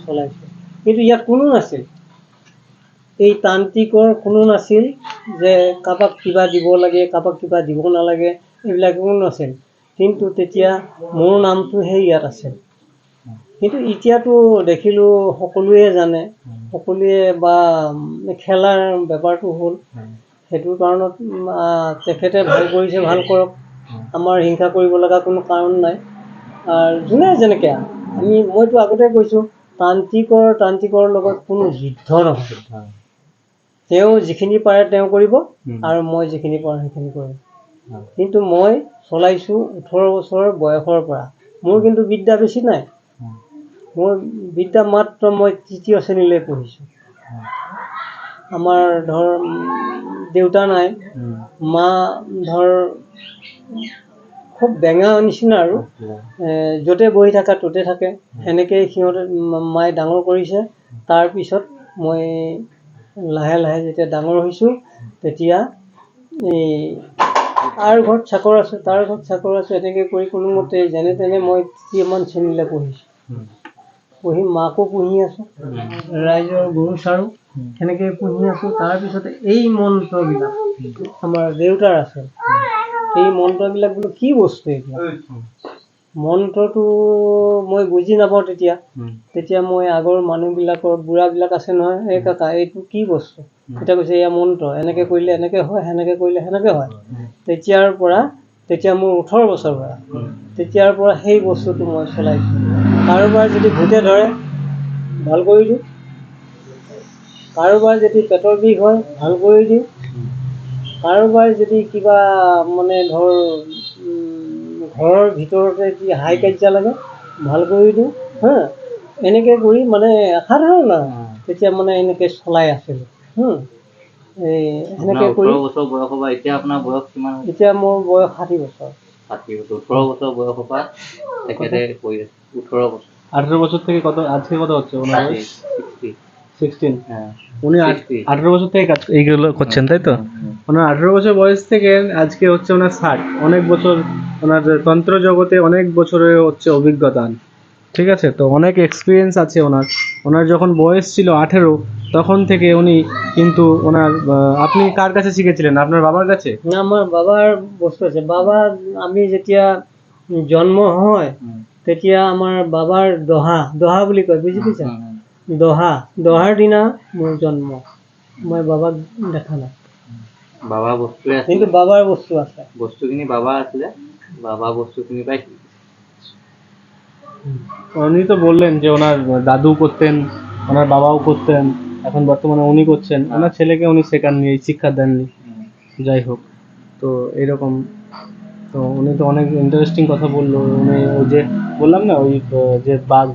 চলাইছোঁ কিন্তু ইয়াত কোনো নাছিল। এই তান্ত্ৰিকৰ কোনো নাছিল যে কাৰোবাক কিবা দিব লাগে কাৰোবাক কিবা দিব নালাগে এইবিলাক কোনো নাছিল। কিন্তু তেতিয়া মোৰ নামটোহে ইয়াত আছে কিন্তু এতিয়াতো দেখিলোঁ সকলোৱে জানে সকলোৱে বা খেলাৰ বেপাৰটো হ'ল সেইটো কাৰণত তেখেতে ভাল কৰিছে ভাল কৰক। আমাৰ হিংসা কৰিব লগা কোনো কাৰণ নাই। আৰু যোনে যেনেকৈ। আমি মইতো আগতে কৈছোঁ তান্ত্ৰিকৰ তান্ত্ৰিকৰ লগত কোনো যুদ্ধ নহয় তেওঁ যিখিনি পাৰে তেওঁ কৰিব আৰু মই যিখিনি পাৰোঁ সেইখিনি কৰিম। কিন্তু মই চলাইছোঁ ওঠৰ বছৰ বয়সৰ পৰা। মোৰ কিন্তু বিদ্যা বেছি নাই। মোৰ বিদ্যা মাত্ৰ মই তৃতীয় শ্ৰেণীলৈ পঢ়িছোঁ। আমাৰ ধৰ দেউতা নাই। মা ধৰ খুব বেঙা নিচিনা আৰু। য'তে বহি থাকা ত'তে থাকে। সেনেকেই সিহঁতে মায়ে ডাঙৰ কৰিছে। তাৰপিছত মই লাহে লাহে যেতিয়া ডাঙৰ হৈছোঁ তেতিয়া এই তাৰ ঘৰত চাকৰ আছে তাৰ ঘৰত চাকৰ আছে এনেকৈ কৰি কোনোমতে যেনে তেনে মই তৃতীয়মান শ্ৰেণীলৈ পঢ়িছোঁ। পঢ়ি মাকো পুহি আছোঁ ৰাইজৰ গৰু চাৰোঁ সেনেকৈ পুহি আছোঁ। তাৰপিছতে এই মন্ত্ৰবিলাক আমাৰ দেউতাৰ আছে। এই মন্ত্ৰবিলাক বোলো কি বস্তু এইবিলাক মন্ত্ৰটো মই বুজি নাপাওঁ তেতিয়া। তেতিয়া মই আগৰ মানুহবিলাকৰ বুঢ়াবিলাক আছে নহয় এই কাকা এইটো কি বস্তু? তেতিয়া কৈছে এয়া মন্ত্ৰ এনেকৈ কৰিলে এনেকৈ হয় সেনেকৈ কৰিলে সেনেকৈ হয়। তেতিয়াৰ পৰা তেতিয়া মোৰ ওঠৰ বছৰ পৰা তেতিয়াৰ পৰা সেই বস্তুটো মই চলাইছোঁ। কাৰোবাৰ যদি ভূতে ধৰে ভাল কৰি দিওঁ কাৰোবাৰ যদি পেটৰ বিষ হয় ভাল কৰি দিওঁ কাৰোবাৰ যদি কিবা মানে ধৰ ঘৰৰ ভিতৰতে কি হাই কাজিয়া লাগে ভালো কৰি দিওঁ হা? এনেকৈ কৰি মানে সাধাৰণ আৰু তেতিয়া মানে এনেকৈ চলাই আছিলোঁ এই সেনেকৈ কৰি বছৰ বয়সৰ পৰা এতিয়া আপোনাৰ বয়স কিমান এতিয়া মোৰ বয়স ষাঠি বছৰ। ষাঠি বছৰ ওঠৰ বছৰ বয়সৰ পৰা তেখেতে কৰি আছে ওঠৰ বছর আঠেরো বছর থেকে কত আজকে কত হচ্ছে ওনার সিক্সটিন হ্যাঁ উনি আট- 60 আঠেরো বছর থেকে কাজ এইগুলো করছেন তাই তো? ওনার আঠেরো বছর বয়স থেকে আজকে হচ্ছে ওনার ষাট। অনেক বছর ওনার তন্ত্র জগতে অনেক বছরের হচ্ছে অভিজ্ঞতা। ঠিক আছে? তো অনেক এক্সপিরিয়েন্স আছে ওনার। ওনার যখন বয়স ছিল আঠেরো তখন থেকে উনি কিন্তু ওনার আপনি কার কাছে শিখেছিলেন? আপনার বাবার কাছে? না আমার বাবার বস্তু আছে। বাবা আমি যেতিয়া জন্ম হয় তেতিয়া আমাৰ বাবাৰ দহা দহা বুলি কয় বুজি পাইছা? দহা দহাৰ দিনা মোৰ জন্ম। মই বাবাক দেখা নাই। বাবা বস্তু আছে। কিন্তু বাবাৰ বস্তু আছে। বস্তুখিনি বাবা আছিলে বাবা বস্তুখিনি পাই। উনি তো বললেন যে ওনার দাদু করতেন ওনার বাবাও করতেন এখন বর্তমানে উনি করছেন। ওনার ছেলেকে উনি শেখাননি এই শিক্ষা দেননি যাই হোক তো এরকম। তো উনি তো অনেক ইন্টারেস্টিং কথা বলল। উনি ওই যে বললাম না ওই যে বাঘ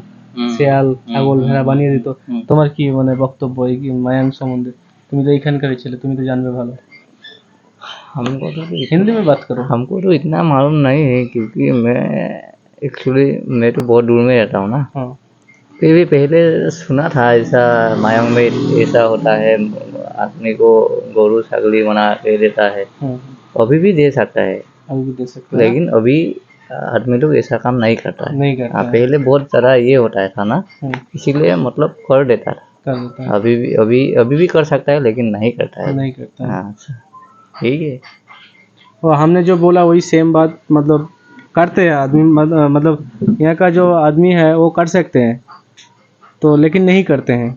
শেয়াল ছাগল ভেড়া বানিয়ে দিত। তোমার কি মানে বক্তব্য এই কি মায়াং সম্বন্ধে তুমি তো এইখানকারই ছেলে তুমি তো জানবে ভালো। हमको तो हिंदी में बात करो। हमको तो इतना मालूम नहीं है क्योंकि मैं एक्चुअली मैं तो बहुत दूर में रहता हूँ ना। हाँ। फिर भी पहले सुना था ऐसा मायंग में ऐसा होता है आदमी को गोरू छगली बना के देता है। हाँ। अभी भी दे सकता है। अभी भी दे सकते हैं। लेकिन अभी आदमी लोग ऐसा काम नहीं करता है। नहीं करता हाँ, है। पहले बहुत ज़्यादा ये होता है था ना इसीलिए मतलब कर देता था। कर देता है। अभी भी अभी अभी भी कर सकता है लेकिन नहीं करता है। नहीं करता है। हाँ अच्छा। ठीक है और हमने जो बोला वही सेम बात मतलब करते हैं आदमी मत- मतलब यहाँ का जो आदमी है वो कर सकते हैं তো লেকিন নেই করতে হ্যাঁ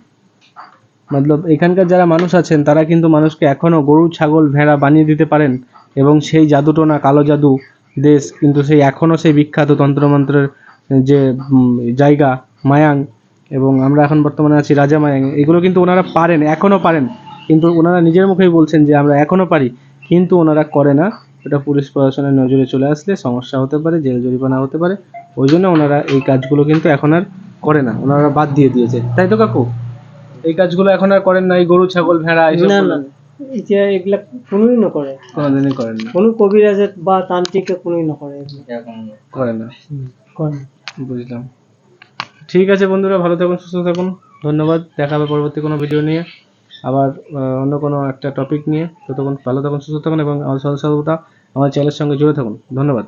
মতলব এখানকার যারা মানুষ আছেন তারা কিন্তু মানুষকে এখনও গরু ছাগল ভেড়া বানিয়ে দিতে পারেন এবং সেই জাদুটোনা কালো জাদু দেশ কিন্তু সেই এখনও সেই বিখ্যাত তন্ত্রমন্ত্রের যে উম, জায়গা মায়াং এবং আমরা এখন বর্তমানে আছি রাজা মায়াং এগুলো কিন্তু ওনারা পারেন এখনও পারেন কিন্তু ওনারা নিজের মুখেই বলছেন যে আমরা এখনও পারি কিন্তু ওনারা করে না। এটা পুলিশ প্রশাসনের নজরে চলে আসলে সমস্যা হতে পারে জেল জরিমানা হতে পারে। ওই জন্য ওনারা এই কাজগুলো কিন্তু এখন আর করে না। ওনারা বাদ দিয়ে দিয়েছে। তাই তো কাকু? এই কাজগুলো এখন আর করেন না এই গরু ছাগল ভেড়া এইসব না না। এতিয়া এইবিলাক কোনোৱে নকৰে কোনোদিনই করেন না। কোনো কবিৰাজে বা তান্ত্ৰিকে কোনোৱে নকৰে করেন না। কৰে বুঝলাম। ঠিক আছে বন্ধুরা ভালো থাকুন সুস্থ থাকুন। ধন্যবাদ। দেখা হবে পরবর্তী কোনো ভিডিও নিয়ে। আবার অন্য কোনো একটা টপিক নিয়ে ততক্ষণ ভালো থাকুন, সুস্থ থাকুন এবং আমার সদস্যতা আমার চ্যানেলের সঙ্গে জুড়ে থাকুন। ধন্যবাদ।